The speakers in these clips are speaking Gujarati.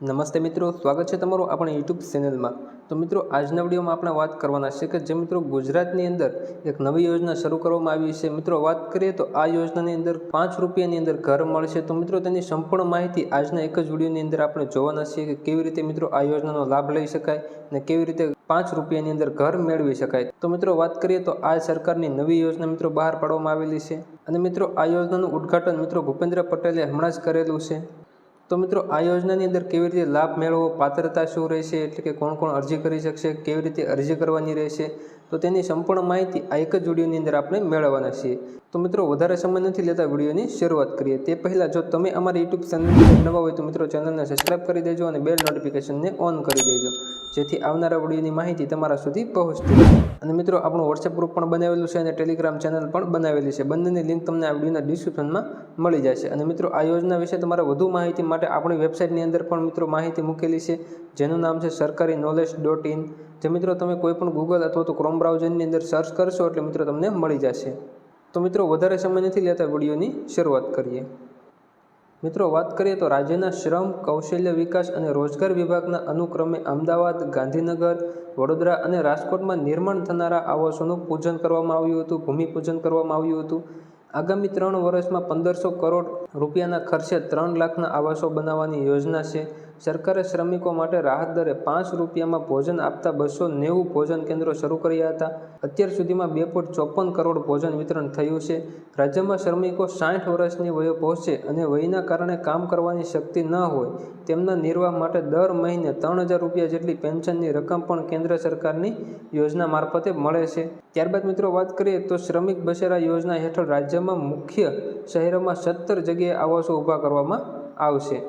નમસ્તે મિત્રો, સ્વાગત છે તમારું આપણા યુટ્યુબ ચેનલમાં તો મિત્રો, આજના વિડીયોમાં આપણે વાત કરવાના છે કે જે મિત્રો ગુજરાતની અંદર એક નવી યોજના શરૂ કરવામાં આવી છે. મિત્રો, વાત કરીએ તો આ યોજનાની અંદર પાંચ રૂપિયાની અંદર ઘર મળશે. તો મિત્રો, તેની સંપૂર્ણ માહિતી આજના એક જ વિડીયોની અંદર આપણે જોવાના છીએ કે કેવી રીતે મિત્રો આ યોજનાનો લાભ લઈ શકાય અને કેવી રીતે પાંચ રૂપિયાની અંદર ઘર મેળવી શકાય. તો મિત્રો, વાત કરીએ તો આ સરકારની નવી યોજના મિત્રો બહાર પાડવામાં આવેલી છે. અને મિત્રો, આ યોજનાનું ઉદ્ઘાટન મિત્રો ભૂપેન્દ્ર પટેલે હમણાં જ કરેલું છે. તો મિત્રો, આ યોજનાની અંદર કેવી રીતે લાભ મેળવવો, પાત્રતા શું રહેશે, એટલે કે કોણ કોણ અરજી કરી શકશે, કેવી રીતે અરજી કરવાની રહેશે, તો તેની સંપૂર્ણ માહિતી આ એક જ વિડીયોની અંદર આપણે મેળવવાના છીએ. તો મિત્રો, વધારે સમય નથી લેતા વિડીયોની શરૂઆત કરીએ. તે પહેલાં જો તમે અમારી યુટ્યુબ ચેનલ નવા હોય તો મિત્રો, ચેનલને સબસ્ક્રાઈબ કરી દેજો અને બેલ નોટિફિકેશનને ઓન કરી દેજો. જેથી આવનારા વિડીયોની માહિતી તમારા સુધી પહોંચતી રહે. અને મિત્રો, આપણું વોટ્સએપ ગ્રુપ પણ બનાવેલું છે અને ટેલિગ્રામ ચેનલ પણ બનાવેલી છે. બંનેની લિંક તમને આ વિડીયોના ડિસ્ક્રિપ્શનમાં મળી જશે. અને મિત્રો, આ યોજના વિશે તમારે વધુ માહિતી માટે આપણી વેબસાઇટની અંદર પણ મિત્રો માહિતી મૂકેલી છે, જેનું નામ છે સરકારી નોલેજ ડોટ ઇન જે મિત્રો, તમે કોઈપણ ગૂગલ અથવા તો ક્રોમ બ્રાઉઝરની અંદર સર્ચ કરશો એટલે મિત્રો તમને મળી જશે. તો મિત્રો, વધારે સમય નથી લેતા વિડીયોની શરૂઆત કરીએ. મિત્રો, વાત કરીએ તો રાજ્યના શ્રમ, કૌશલ્ય વિકાસ અને રોજગાર વિભાગના અનુક્રમે અમદાવાદ, ગાંધીનગર, વડોદરા અને રાજકોટમાં નિર્માણ થનારા આવાસોનું પૂજન કરવામાં આવ્યું હતું, ભૂમિપૂજન કરવામાં આવ્યું હતું. આગામી ત્રણ વર્ષમાં પંદરસો કરોડ રૂપિયાના ખર્ચે ત્રણ લાખના આવાસો બનાવવાની યોજના છે. સરકારે શ્રમિકો માટે રાહત દરે પાંચ રૂપિયામાં ભોજન આપતા બસો નેવું ભોજન કેન્દ્રો શરૂ કર્યા હતા. અત્યાર સુધીમાં બે પોઈન્ટ ચોપન કરોડ ભોજન વિતરણ થયું છે. રાજ્યમાં શ્રમિકો સાઠ વર્ષની વયે પહોંચે અને વયના કારણે કામ કરવાની શક્તિ ન હોય તેમના નિર્વાહ માટે દર મહિને ત્રણ હજાર રૂપિયા જેટલી પેન્શનની રકમ પણ કેન્દ્ર સરકારની યોજના મારફતે મળે છે. ત્યારબાદ મિત્રો વાત કરીએ તો શ્રમિક બસેરા યોજના હેઠળ રાજ્યમાં મુખ્ય શહેરોમાં સત્તર જગ્યાએ આવાસો ઊભા કરવામાં આવશે.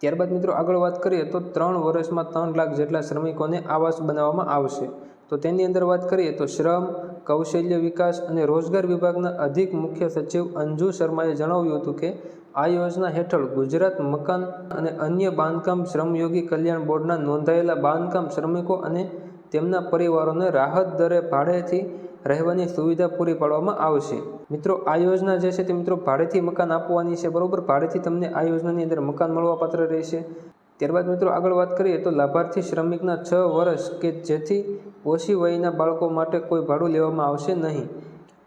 ત્યારબાદ મિત્રો આગળ વાત કરીએ તો ત્રણ વર્ષમાં ત્રણ લાખ જેટલા શ્રમિકોને આવાસ બનાવવામાં આવશે. તો તેની અંદર વાત કરીએ તો શ્રમ, કૌશલ્ય વિકાસ અને રોજગાર વિભાગના અધિક મુખ્ય સચિવ અંજુ શર્માએ જણાવ્યું હતું કે, આ યોજના હેઠળ ગુજરાત મકાન અને અન્ય બાંધકામ શ્રમયોગી કલ્યાણ બોર્ડના નોંધાયેલા બાંધકામ શ્રમિકો અને તેમના પરિવારોને રાહત દરે ભાડેથી રહેવાની સુવિધા પૂરી પાડવામાં આવશે. મિત્રો, આ યોજના જે છે તે મિત્રો ભાડેથી મકાન આપવાની છે, બરાબર? ભાડેથી તમને આ યોજનાની અંદર મકાન મળવાપાત્ર રહેશે. ત્યારબાદ મિત્રો આગળ વાત કરીએ તો લાભાર્થી શ્રમિકના છ વર્ષ કે જેથી ઓછી વયના બાળકો માટે કોઈ ભાડું લેવામાં આવશે નહીં.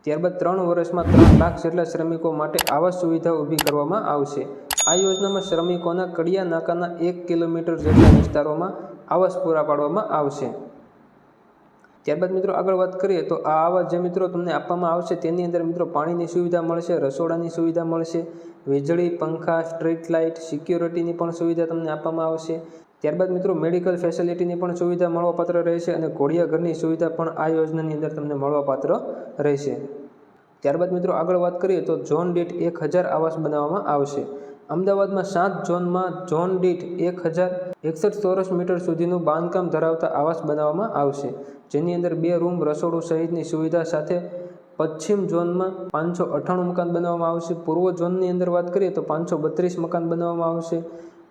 ત્યારબાદ ત્રણ વર્ષમાં ત્રણ લાખ જેટલા શ્રમિકો માટે આવાસ સુવિધા ઊભી કરવામાં આવશે. આ યોજનામાં શ્રમિકોના કડિયા નાકાના એક કિલોમીટર જેટલા વિસ્તારોમાં આવાસ પૂરા પાડવામાં આવશે. ત્યારબાદ મિત્રો આગળ વાત કરીએ તો આ આવાસ જે મિત્રો તમને આપવામાં આવશે, તેની અંદર મિત્રો પાણીની સુવિધા મળશે, રસોડાની સુવિધા મળશે, વીજળી, પંખા, સ્ટ્રીટ લાઇટ, સિક્યોરિટીની પણ સુવિધા તમને આપવામાં આવશે. ત્યારબાદ મિત્રો મેડિકલ ફેસિલિટીની પણ સુવિધા મળવાપાત્ર રહેશે અને ઘોડિયા ઘરની સુવિધા પણ આ યોજનાની અંદર તમને મળવાપાત્ર રહેશે. ત્યારબાદ મિત્રો આગળ વાત કરીએ તો ઝોન દીઠ એક હજાર આવાસ બનાવવામાં આવશે. અમદાવાદમાં સાત ઝોનમાં ઝોન દીઠ એક હજાર એકસઠ ચોરસ મીટર સુધીનું બાંધકામ ધરાવતા આવાસ બનાવવામાં આવશે. જેની અંદર બે રૂમ રસોડું સહિતની સુવિધા સાથે પશ્ચિમ ઝોનમાં પાંચસો અઠ્ઠાણું મકાન બનાવવામાં આવશે. પૂર્વ ઝોનની અંદર વાત કરીએ તો પાંચસો બત્રીસ મકાન બનાવવામાં આવશે.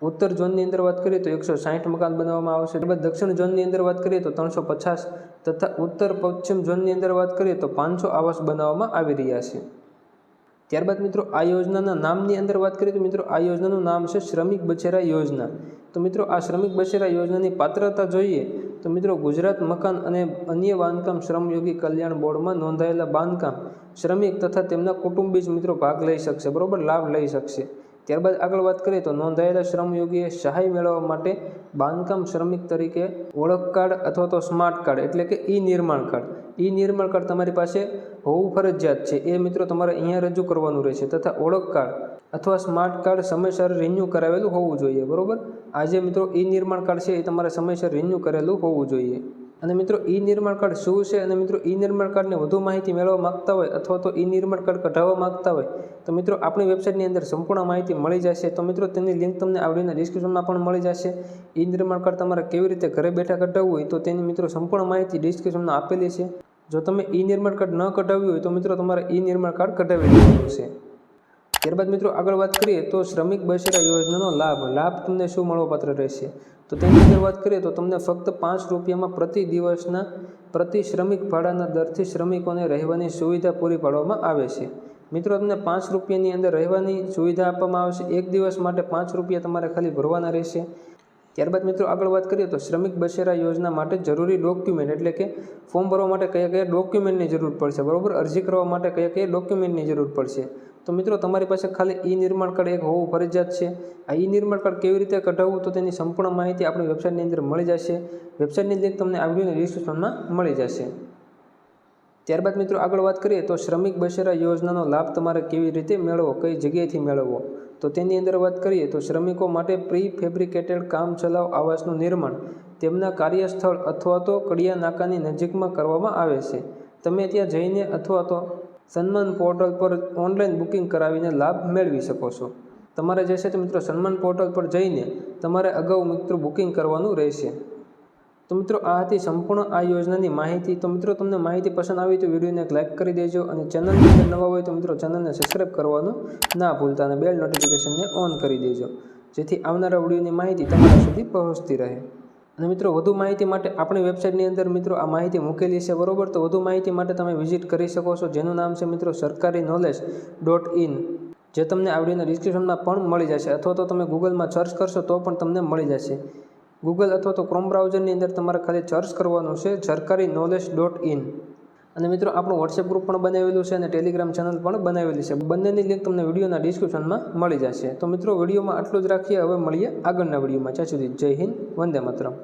ઉત્તર ઝોનની અંદર વાત કરીએ તો એકસો સાઠ મકાન બનાવવામાં આવશે. ત્યારબાદ દક્ષિણ ઝોનની અંદર વાત કરીએ તો ત્રણસો પચાસ તથા ઉત્તર પશ્ચિમ ઝોનની અંદર વાત કરીએ તો પાંચસો આવાસ બનાવવામાં આવી રહ્યા છે. ત્યારબાદ મિત્રો આ યોજનાના નામની અંદર વાત કરીએ તો મિત્રો આ યોજનાનું નામ છે શ્રમિક બચેરા યોજના. તો મિત્રો આ શ્રમિક બછેરા યોજનાની પાત્રતા જોઈએ તો મિત્રો ગુજરાત મકાન અને અન્ય બાંધકામ શ્રમયોગી કલ્યાણ બોર્ડમાં નોંધાયેલા બાંધકામ શ્રમિક તથા તેમના કુટુંબી જ મિત્રો ભાગ લઈ શકશે, બરાબર? લાભ લઈ શકશે. ત્યારબાદ આગળ વાત કરીએ તો નોંધાયેલા શ્રમયોગીએ સહાય મેળવવા માટે બાંધકામ શ્રમિક તરીકે ઓળખ કાર્ડ અથવા તો સ્માર્ટ કાર્ડ એટલે કે ઈ નિર્માણ કાર્ડ. ઈ નિર્માણ કાર્ડ તમારી પાસે હોવું ફરજિયાત છે. એ મિત્રો તમારે અહીંયા રજૂ કરવાનું રહેશે તથા ઓળખ કાર્ડ અથવા સ્માર્ટ કાર્ડ સમયસર રિન્યૂ કરાવેલું હોવું જોઈએ, બરાબર? આજે મિત્રો ઈ નિર્માણ કાર્ડ છે એ તમારે સમયસર રિન્યૂ કરેલું હોવું જોઈએ. અને મિત્રો ઈ નિર્માણ કાર્ડ શું છે? અને મિત્રો ઈ નિર્માણ કાર્ડને વધુ માહિતી મેળવવા માગતા હોય અથવા તો ઈ નિર્માણ કાર્ડ કઢાવવા માગતા હોય, તો મિત્રો આપણી વેબસાઇટની અંદર સંપૂર્ણ માહિતી મળી જશે. તો મિત્રો તેની લિંક તમને આવડીને ડિસ્ક્રિપ્શનમાં પણ મળી જશે. ઈ નિર્માણ કાર્ડ તમારે કેવી રીતે ઘરે બેઠા કઢાવવું હોય તો તેની મિત્રો સંપૂર્ણ માહિતી ડિસ્ક્રિપ્શનમાં આપેલી છે. જો તમે ઈ નિર્માણ કાર્ડ ન કઢાવ્યું હોય તો મિત્રો તમારે ઈ નિર્માણ કાર્ડ કઢાવી લેવાનું છે. ત્યારબાદ મિત્રો આગળ વાત કરીએ તો શ્રમિક બસેરા યોજનાનો લાભ. લાભ તમને શું મળવાપાત્ર રહેશે? તો તેની અંદર વાત કરીએ તો તમને ફક્ત પાંચ રૂપિયામાં પ્રતિ દિવસના, પ્રતિ શ્રમિક ભાડાના દરથી શ્રમિકોને રહેવાની સુવિધા પૂરી પાડવામાં આવે છે. મિત્રો તમને પાંચ રૂપિયાની અંદર રહેવાની સુવિધા આપવામાં આવશે. એક દિવસ માટે પાંચ રૂપિયા તમારે ખાલી ભરવાના રહેશે. ત્યારબાદ મિત્રો આગળ વાત કરીએ તો શ્રમિક બસેરા યોજના માટે જરૂરી ડોક્યુમેન્ટ એટલે કે ફોર્મ ભરવા માટે કયા કયા ડોક્યુમેન્ટની જરૂર પડશે, બરોબર? અરજી કરવા માટે કયા કયા ડોક્યુમેન્ટની જરૂર પડશે? તો મિત્રો તમારી પાસે ખાલી ઈ નિર્માણ કાર્ડ એક હોવું ફરજિયાત છે. આ ઈ નિર્માણ કાર્ડ કેવી રીતે કઢાવવું તો તેની સંપૂર્ણ માહિતી આપણી વેબસાઇટની અંદર મળી જશે. વેબસાઇટની લિંક તમને આ વિડીયોની ડિસ્ક્રિપ્શનમાં મળી જશે. ત્યારબાદ મિત્રો આગળ વાત કરીએ તો શ્રમિક બસેરા યોજનાનો લાભ તમારે કેવી રીતે મેળવવો કઈ જગ્યાએથી મેળવવો? તો તેની અંદર વાત કરીએ તો શ્રમિકો માટે પ્રી ફેબ્રિકેટેડ કામ ચલાવ આવાસનું નિર્માણ તેમના કાર્યસ્થળ અથવા તો કડિયા નાકાની નજીકમાં કરવામાં આવે છે. તમે ત્યાં જઈને અથવા તો સન્માન પોર્ટલ પર ઓનલાઈન બુકિંગ કરાવીને લાભ મેળવી શકો છો. તમારે જે છે તે મિત્રો સન્માન પોર્ટલ પર જઈને તમારે અગાઉ મિત્રો બુકિંગ કરવાનું રહેશે. તો મિત્રો આ હતી સંપૂર્ણ આ યોજનાની માહિતી, તો મિત્રો, તમને માહિતી પસંદ આવી તો વિડીયોને એક લાઇક કરી દેજો અને ચેનલની અંદર નવા હોય તો મિત્રો, ચેનલને સબસ્ક્રાઈબ કરવાનું ના ભૂલતા અને બેલ નોટિફિકેશનને ઓન કરી દેજો. જેથી આવનારા વિડીયોની માહિતી તમારા સુધી પહોંચતી રહે. અને મિત્રો, વધુ માહિતી માટે આપણી વેબસાઇટની અંદર મિત્રો, આ માહિતી મૂકેલી છે બરોબર? તો વધુ માહિતી માટે તમે વિઝિટ કરી શકો છો. જેનું નામ છે મિત્રો, સરકારી નોલેજ ડોટ ઇન જે તમને આ વિડીયોના ડિસ્ક્રિપ્શનમાં પણ મળી જશે. અથવા તો તમે ગૂગલમાં સર્ચ કરશો તો પણ તમને મળી જશે. ગૂગલ અથવા તો ક્રોમ બ્રાઉઝરની અંદર તમારે ખાલી સર્ચ કરવાનું છે સરકારી નોલેજ ડોટ ઇન અને મિત્રો, આપણું વોટ્સએપ ગ્રુપ પણ બનાવેલું છે અને ટેલિગ્રામ ચેનલ પણ બનાવેલી છે. બંનેની લિંક તમને વિડીયોના ડિસ્ક્રિપ્શનમાં મળી જશે. તો મિત્રો, વિડીયોમાં આટલું જ રાખીએ. હવે મળીએ આગળના વિડીયોમાં. ત્યાં સુધી જય હિન્દ, વંદે માતરમ.